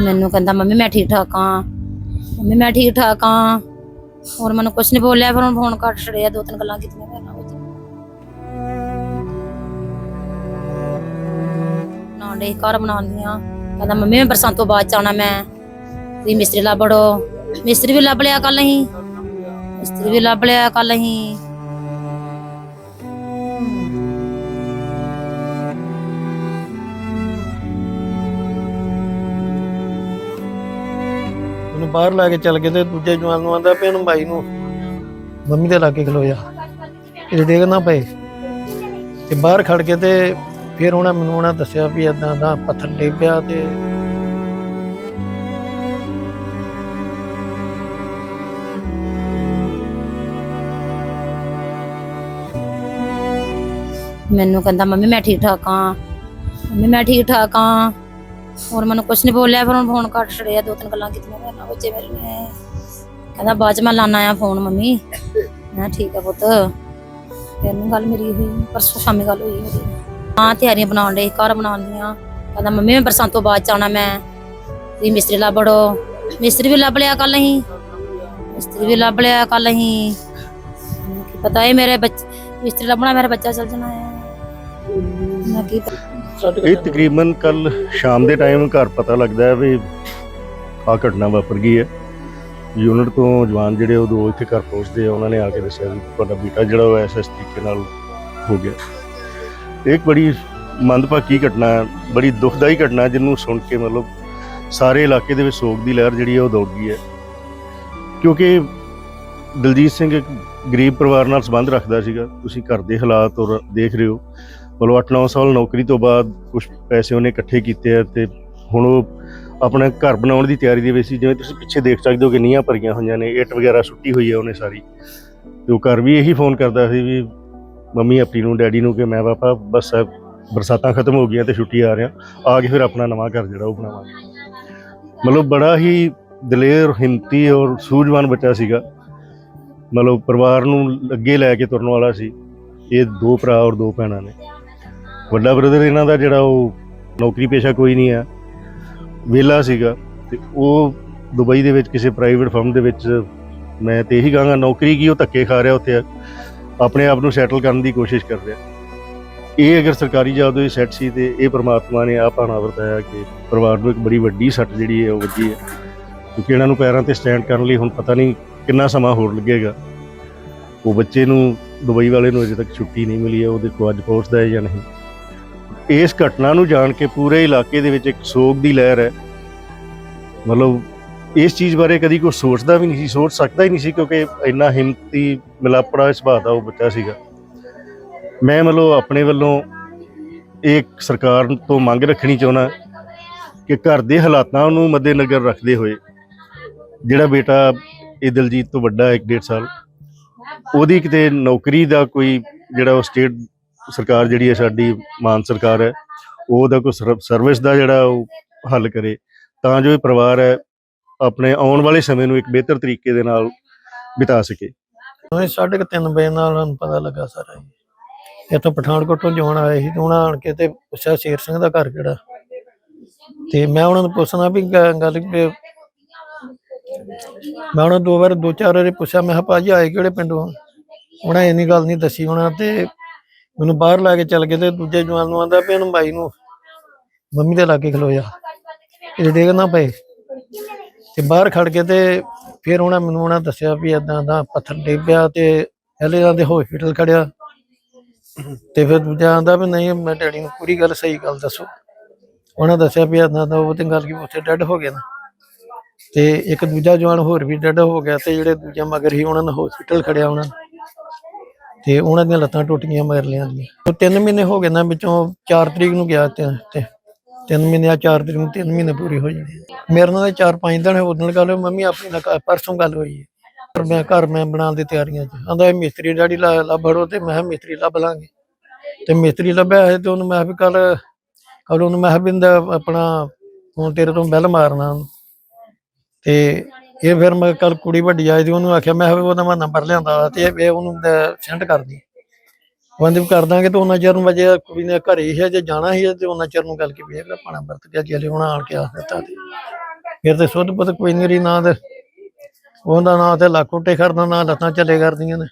ਮੈਨੂੰ ਕਹਿੰਦਾ, ਮੰਮੀ, ਮੈਂ ਠੀਕ ਠਾਕ ਆ ਮੰਮੀ, ਮੈਂ ਠੀਕ ਠਾਕ ਆ ਹੋਰ ਮੈਨੂੰ ਕੁਛ ਨਹੀਂ ਬੋਲਿਆ, ਫਿਰ ਹੁਣ ਫੋਨ ਕੱਟ ਛੜਿਆ ਦੋ ਤਿੰਨ ਗੱਲਾਂ ਕੀਤੀਆਂ ਮੇਰੇ ਨਾਲ। ਵਿੱਚ ਨਾ ਡੇ ਘਰ ਬਣਾਉਂਦੀਆਂ ਕਹਿੰਦਾ, ਮੰਮੀ, ਮੈਂ ਬਰਸਾਤ ਤੋਂ ਬਾਅਦ ਚ ਆਉਣਾ ਮੈਂ। ਤੁਸੀਂ ਮਿਸਤਰੀ ਲੱਭੜੋ ਮਿਸਤਰੀ ਵੀ ਲੱਭ ਲਿਆ ਕੱਲ ਅਸੀਂ। ਮਿਸਤਰੀ ਵੀ ਲੱਭ ਲਿਆ ਕੱਲ ਅਸੀਂ। ਉਹਨੂੰ ਬਾਹਰ ਲਾ ਕੇ ਚੱਲ ਗਏ ਤੇ ਦੂਜੇ ਜਵਾਨ ਨੂੰ ਆਂਦਾ ਪਿਆ ਨੂੰ ਬਾਈ ਨੂੰ ਮੰਮੀ ਦੇ ਲਾਗੇ ਖਲੋ ਜਾ। ਇਹ ਡੇਗ ਪਏ। ਤੇ ਬਾਹਰ ਖੜ ਕੇ ਤੇ ਫਿਰ ਉਹਨਾਂ ਮੈਨੂੰ ਉਹਨਾਂ ਦੱਸਿਆ ਵੀ ਏਦਾਂ ਦਾ ਪੱਥਰ ਡਿੱਗ ਪਿਆ ਤੇ ਮੈਨੂੰ ਕਹਿੰਦਾ, ਮੰਮੀ, ਮੈਂ ਠੀਕ ਠਾਕ ਹਾਂ। ਮੰਮੀ, ਮੈਂ ਠੀਕ ਠਾਕ ਹਾਂ। ਹੋਰ ਮੈਨੂੰ ਕੁਛ ਨਹੀਂ ਬੋਲਿਆ, ਫਿਰ ਹੁਣ ਫੋਨ ਕੱਟ ਛੜਿਆ, ਦੋ ਤਿੰਨ ਗੱਲਾਂ ਕੀਤੀਆਂ ਮੇਰੇ ਨਾਲ ਬੱਚੇ ਮੇਰੇ ਨੇ। ਕਹਿੰਦਾ, ਬਾਅਦ ਚ ਮੈਂ ਲਾਣਾ ਆ ਫੋਨ ਮੰਮੀ। ਮੈਂ ਕਿਹਾ, ਠੀਕ ਆ ਪੁੱਤ। ਫਿਰ ਨੂੰ ਗੱਲ ਮੇਰੀ ਹੋਈ ਪਰਸੋਂ ਸ਼ਾਮੀ ਗੱਲ ਹੋਈ ਮੇਰੀ ਹਾਂ, ਤਿਆਰੀਆਂ ਬਣਾਉਣ ਲਈ ਘਰ ਬਣਾਉਣ ਦੀਆਂ। ਕਹਿੰਦਾ, ਮੰਮੀ, ਮੈਂ ਬਰਸਾਤ ਤੋਂ ਬਾਅਦ ਚ ਆਉਣਾ ਮੈਂ। ਤੁਸੀਂ ਮਿਸਤਰੀ ਲੱਭੜੋ ਮਿਸਤਰੀ ਵੀ ਲੱਭ ਲਿਆ ਕੱਲ ਅਸੀਂ। ਮਿਸਤਰੀ ਵੀ ਲੱਭ ਲਿਆ ਕੱਲ ਅਸੀਂ। ਪਤਾ, ਇਹ ਮੇਰੇ ਬੱਚੇ, ਮਿਸਤਰੀ ਲੱਭਣਾ, ਮੇਰਾ ਬੱਚਾ ਚੱਲ ਜਾਣਾ ਹੈ। ਇਹ ਤਕਰੀਬਨ ਕੱਲ ਸ਼ਾਮ ਦੇ ਟਾਈਮ ਘਰ ਪਤਾ ਲੱਗਦਾ ਹੈ ਵੀ ਆ ਘਟਨਾ ਵਾਪਰ ਗਈ ਹੈ। ਯੂਨਿਟ ਤੋਂ ਜਵਾਨ ਜਿਹੜੇ ਉਹ ਦੋ ਇੱਥੇ ਘਰ ਪਹੁੰਚਦੇ ਆ ਉਹਨਾਂ ਨੇ ਆ ਕੇ ਦੱਸਿਆ ਵੀ ਤੁਹਾਡਾ ਬੇਟਾ ਜਿਹੜਾ ਉਹ ਐਸ ਇਸ ਤਰੀਕੇ ਨਾਲ ਹੋ ਗਿਆ। ਇਹ ਇੱਕ ਬੜੀ ਮੰਦਭਾਗੀ ਘਟਨਾ ਹੈ, ਬੜੀ ਦੁਖਦਾਈ ਘਟਨਾ ਹੈ, ਜਿਹਨੂੰ ਸੁਣ ਕੇ ਮਤਲਬ ਸਾਰੇ ਇਲਾਕੇ ਦੇ ਵਿੱਚ ਸੋਗ ਦੀ ਲਹਿਰ ਜਿਹੜੀ ਹੈ ਉਹ ਦੌੜ ਗਈ ਹੈ। ਕਿਉਂਕਿ ਦਲਜੀਤ ਸਿੰਘ ਇੱਕ ਗਰੀਬ ਪਰਿਵਾਰ ਨਾਲ ਸੰਬੰਧ ਰੱਖਦਾ ਸੀਗਾ। ਤੁਸੀਂ ਘਰ ਦੇ ਹਾਲਾਤ ਔਰ ਦੇਖ ਰਹੇ ਹੋ। ਮਤਲਬ 8-9 ਸਾਲ ਨੌਕਰੀ ਤੋਂ ਬਾਅਦ ਕੁਝ ਪੈਸੇ ਉਹਨੇ ਇਕੱਠੇ ਕੀਤੇ ਆ ਤੇ ਹੁਣ ਉਹ ਆਪਣਾ ਘਰ ਬਣਾਉਣ ਦੀ ਤਿਆਰੀ ਦੇ ਵਿੱਚ ਸੀ, ਜਿਵੇਂ ਤੁਸੀਂ ਪਿੱਛੇ ਦੇਖ ਸਕਦੇ ਹੋ ਕਿ ਨੀਹਾਂ ਭਰੀਆਂ ਹੋਈਆਂ ਨੇ, ਇੱਟ ਵਗੈਰਾ ਸੁੱਟੀ ਹੋਈ ਹੈ ਉਹਨੇ ਸਾਰੀ। ਤੇ ਉਹ ਘਰ ਵੀ ਇਹੀ ਫੋਨ ਕਰਦਾ ਸੀ ਵੀ ਮੰਮੀ ਆਪਣੀ ਨੂੰ, ਡੈਡੀ ਨੂੰ ਕਿ ਮੈਂ ਪਾਪਾ ਬਸ ਇਹ ਬਰਸਾਤਾਂ ਖਤਮ ਹੋ ਗਈਆਂ ਤੇ ਛੁੱਟੀ ਆ ਰਿਹਾ, ਆ ਕੇ ਫਿਰ ਆਪਣਾ ਨਵਾਂ ਘਰ ਜਿਹੜਾ ਉਹ ਬਣਾਵਾਂਗੇ। ਮਤਲਬ ਬੜਾ ਹੀ ਦਲੇਰ, ਹਿੰਮਤੀ ਔਰ ਸੂਝਵਾਨ ਬੱਚਾ ਸੀਗਾ। ਮਤਲਬ ਪਰਿਵਾਰ ਨੂੰ ਅੱਗੇ ਲੈ ਕੇ ਤੁਰਨ ਵਾਲਾ ਸੀ। ਇਹ ਦੋ ਭਰਾ ਔਰ ਦੋ ਭੈਣਾਂ ਨੇ। ਵੱਡਾ ਬ੍ਰਦਰ ਇਹਨਾਂ ਦਾ ਜਿਹੜਾ ਉਹ ਨੌਕਰੀ ਪੇਸ਼ਾ ਕੋਈ ਨਹੀਂ ਆ। ਵਿਹਲਾ ਸੀਗਾ ਤੇ ਉਹ ਦੁਬਈ ਦੇ ਵਿੱਚ ਕਿਸੇ ਪ੍ਰਾਈਵੇਟ ਫਰਮ ਦੇ ਵਿੱਚ ਮੈਂ ਤੇ ਇਹੀ ਕਹਾਂਗਾ, ਨੌਕਰੀ ਕੀ ਉਹ ਧੱਕੇ ਖਾ ਰਿਹਾ ਉੱਥੇ ਆਪਣੇ ਆਪ ਨੂੰ ਸੈਟਲ ਕਰਨ ਦੀ ਕੋਸ਼ਿਸ਼ ਕਰ ਰਿਹਾ। ਇਹ ਅਗਰ ਸਰਕਾਰੀ ਜਾਬ ਦੇ ਸੈੱਟ ਸੀ ਤੇ ਇਹ ਪ੍ਰਮਾਤਮਾ ਨੇ ਆ ਭਾਣਾ ਵਰਤਾਇਆ ਕਿ ਪਰਿਵਾਰ ਨੂੰ ਇੱਕ ਬੜੀ ਵੱਡੀ ਸੱਟ ਜਿਹੜੀ ਹੈ ਉਹ ਵੱਜੀ ਹੈ। ਕਿਉਂਕਿ ਇਹਨਾਂ ਨੂੰ ਪੈਰਾਂ ਤੇ ਸਟੈਂਡ ਕਰਨ ਲਈ ਹੁਣ ਪਤਾ ਨਹੀਂ ਕਿੰਨਾ ਸਮਾਂ ਹੋਰ ਲੱਗੇਗਾ। ਉਹ ਬੱਚੇ ਨੂੰ ਦੁਬਈ ਵਾਲੇ ਨੂੰ ਅਜੇ ਤੱਕ ਛੁੱਟੀ ਨਹੀਂ ਮਿਲੀ ਹੈ ਉਹਦੇ ਕੋਲ ਅੱਜ ਪਹੁੰਚਦਾ ਹੈ ਜਾਂ ਨਹੀਂ। ਇਸ ਘਟਨਾ ਨੂੰ ਜਾਣ ਕੇ ਪੂਰੇ ਇਲਾਕੇ ਦੇ ਵਿੱਚ ਇੱਕ ਸੋਗ ਦੀ ਲਹਿਰ ਹੈ। ਮਤਲਬ ਇਸ ਚੀਜ਼ ਬਾਰੇ ਕਦੀ ਕੋਈ ਸੋਚਦਾ ਵੀ ਨਹੀਂ ਸੀ, ਸੋਚ ਸਕਦਾ ਹੀ ਨਹੀਂ ਸੀ ਕਿਉਂਕਿ ਇੰਨਾ ਹਿੰਮਤੀ ਮਿਲਾਪੜਾ ਸੁਭਾਅ ਦਾ ਉਹ ਬੱਚਾ ਸੀਗਾ। ਮੈਂ ਮਤਲਬ ਆਪਣੇ ਵੱਲੋਂ ਇੱਕ ਸਰਕਾਰ ਤੋਂ ਮੰਗ ਰੱਖਣੀ ਚਾਹੁੰਦਾ ਕਿ ਘਰ ਦੇ ਹਾਲਾਤਾਂ ਨੂੰ ਮੱਦੇਨਜ਼ਰ ਰੱਖਦੇ ਹੋਏ ਜਿਹੜਾ ਬੇਟਾ ਇਹ ਦਿਲਜੀਤ ਤੋਂ ਵੱਡਾ ਹੈ 1.5 ਸਾਲ, ਉਹਦੀ ਕਿਤੇ ਨੌਕਰੀ ਦਾ ਕੋਈ ਜਿਹੜਾ ਉਹ ਸਟੇਟ ਸਰਕਾਰ ਜਿਹੜੀ ਹੈ ਸਾਡੀ ਮਾਨ ਸਰਕਾਰ ਹੈ ਉਹਦਾ ਕੋਈ ਸਰਵਿਸ ਦਾ ਜਿਹੜਾ ਉਹ ਹੱਲ ਕਰੇ, ਤਾਂ ਜੋ ਇਹ ਪਰਿਵਾਰ ਹੈ ਆਪਣੇ ਆਉਣ ਵਾਲੇ ਸਮੇਂ ਨੂੰ ਇੱਕ ਬਿਹਤਰ ਤਰੀਕੇ ਦੇ ਨਾਲ ਬਿਤਾ ਸਕੇ। ਉਹਨੇ ਸਾਢੇ ਕੁ ਤਿੰਨ ਵਜੇ ਨਾਲ ਨੂੰ ਪਤਾ ਲੱਗਾ ਸਾਰਾ ਜੀ। ਇੱਥੋਂ ਪਠਾਨਕੋਟ ਤੋਂ ਜਵਾਨ ਆਏ ਸੀ ਉਹਨਾਂ ਆਣ ਕੇ ਤੇ ਪੁੱਛਿਆ ਸ਼ੇਰ ਸਿੰਘ ਦਾ ਘਰ ਕਿਹੜਾ। ਤੇ ਮੈਂ ਉਹਨਾਂ ਨੂੰ ਪੁੱਛਣਾ ਵੀ ਗੱਲ ਮੈਂ ਉਹਨਾਂ ਦੋ ਵਾਰ, ਦੋ ਚਾਰ ਵਾਰੀ ਪੁੱਛਿਆ, ਮੈਂ ਕਿਹਾ, ਭਾਜੀ ਆਏ ਕਿਹੜੇ ਪਿੰਡੋਂ? ਉਹਨਾਂ ਇੰਨੀ ਗੱਲ ਨਹੀਂ ਦੱਸੀ ਉਹਨਾਂ ਤੇ ਮੈਨੂੰ ਬਾਹਰ ਲਾ ਕੇ ਚੱਲ ਗਏ ਤੇ ਦੂਜੇ ਜਵਾਨ ਨੂੰ ਆਂਦਾ ਪਿਆ ਨੂੰ ਬਾਈ ਨੂੰ ਮੰਮੀ ਦੇ ਲਾਗੇ ਖਲੋ ਜਾ। ਇਹ ਡੇਗ ਨਾ ਪਏ। ਤੇ ਬਾਹਰ ਖੜ ਕੇ ਤੇ ਫਿਰ ਉਹਨਾਂ ਮੈਨੂੰ ਉਹਨਾਂ ਦੱਸਿਆ ਵੀ ਏਦਾਂ ਦਾ ਪੱਥਰ ਡਿੱਗ ਪਿਆ ਤੇ ਪਹਿਲੇ ਇਹਨਾਂ ਦੇ ਹਸਪੀਟਲ ਖੜਿਆ। ਤੇ ਫਿਰ ਦੂਜਾ ਆਂਦਾ ਵੀ ਨਹੀਂ, ਮੈਂ ਡੈਡੀ ਨੂੰ ਪੂਰੀ ਗੱਲ ਸਹੀ ਗੱਲ ਦੱਸੋ। ਉਹਨਾਂ ਦੱਸਿਆ ਵੀ ਏਦਾਂ ਦਾ ਉਹ ਤੇ ਗੱਲ ਕੀ ਉੱਥੇ ਡੈਡ ਹੋ ਗਿਆ ਨਾ। ਤੇ ਇੱਕ ਦੂਜਾ ਜਵਾਨ ਹੋਰ ਵੀ ਡੈਡ ਹੋ ਗਿਆ ਤੇ ਜਿਹੜੇ ਦੂਜਾ ਮਗਰ ਹੀ ਉਹਨਾਂ ਨੂੰ ਹਸਪੀਟਲ ਖੜਿਆ ਉਹਨਾਂ ਤੇ ਉਹਨਾਂ ਦੀਆਂ ਲੱਤਾਂ ਟੁੱਟ ਗਈਆਂ ਮਗਰ ਦੀਆਂ। ਉਹ 3 ਮਹੀਨੇ ਹੋ ਗਏ ਨਾ, ਵਿੱਚੋਂ 4 ਤਰੀਕ ਨੂੰ ਗਿਆ ਤੇ 3 ਮਹੀਨੇ ਆ 4 ਤਰੀਕ ਨੂੰ 3 ਮਹੀਨੇ ਪੂਰੇ ਹੋ ਜਾਣੇ ਮੇਰੇ ਨਾਲ 4-5 ਦਿਨ ਉਦੋਂ ਗੱਲ ਮੰਮੀ ਆਪਣੀ ਨਾਲ ਪਰਸੋਂ ਗੱਲ ਹੋਈ ਹੈ। ਪਰ ਮੈਂ ਘਰ ਮੈਂ ਬਣਾਉਣ ਦੀ ਤਿਆਰੀਆਂ 'ਚ। ਆਂਦਾ ਇਹ ਮਿਸਤਰੀ ਡੈਡੀ ਲਾ ਲੱਭੜੋ ਤੇ ਮੈਂ ਮਿਸਤਰੀ ਲੱਭ ਲਾਂਗੇ। ਤੇ ਮਿਸਤਰੀ ਲੱਭਿਆ ਹੈ ਤੇ ਉਹਨੂੰ ਮੈਂ ਕਿਹਾ ਵੀ ਕੱਲ ਕੱਲ ਉਹਨੂੰ ਮੈਂ ਕਿਹਾ ਵੀ ਆਪਣਾ ਹੁਣ ਤੇਰੇ ਤੋਂ ਬੈਲ ਮਾਰਨਾ ਤੇ ਇਹ ਫਿਰ ਮੈਂ ਕੱਲ ਕੁੜੀ ਵੱਡੀ ਆਈ ਦੀ ਉਹਨੂੰ ਆਖਿਆ, ਮੈਂ ਕਿਹਾ ਵੀ ਉਹਦਾ ਮੈਂ ਨੰਬਰ ਲਿਆਂਦਾ ਤੇ ਇਹ ਉਹਨੂੰ ਸੈਂਡ ਕਰਦੀ। ਬੰਦ ਕਰ ਦਾਂਗੇ ਤੇ ਉਹਨਾਂ ਚਿਰ ਨੂੰ ਵਜੇ ਕੁੜੀ ਨੇ ਘਰੇ ਹੀ ਹੈ ਜੇ ਜਾਣਾ ਹੀ ਹੈ ਤੇ ਉਹਨਾਂ ਚਿਰ ਨੂੰ ਗੱਲ ਕੀ ਵੀ ਹੈਗਾ ਪਾਣਾ ਵਰਤ ਗਿਆ ਜਲੇ ਹੁਣ ਆਣ ਕੇ ਆ ਦਿੱਤਾ ਤੇ। ਫਿਰ ਤੇ ਸੁੱਧ ਪੁੱਤ ਕੋਈ ਨਹੀਂ ਰਹੀ ਨਾ ਤੇ, ਉਹਦਾ ਨਾਂ ਤੇ ਲੱਕ ਉੱਟੇ ਕਰਦਾ ਨਾ ਲੱਤਾਂ ਚੱਲੇ ਕਰਦੀਆਂ ਨੇ।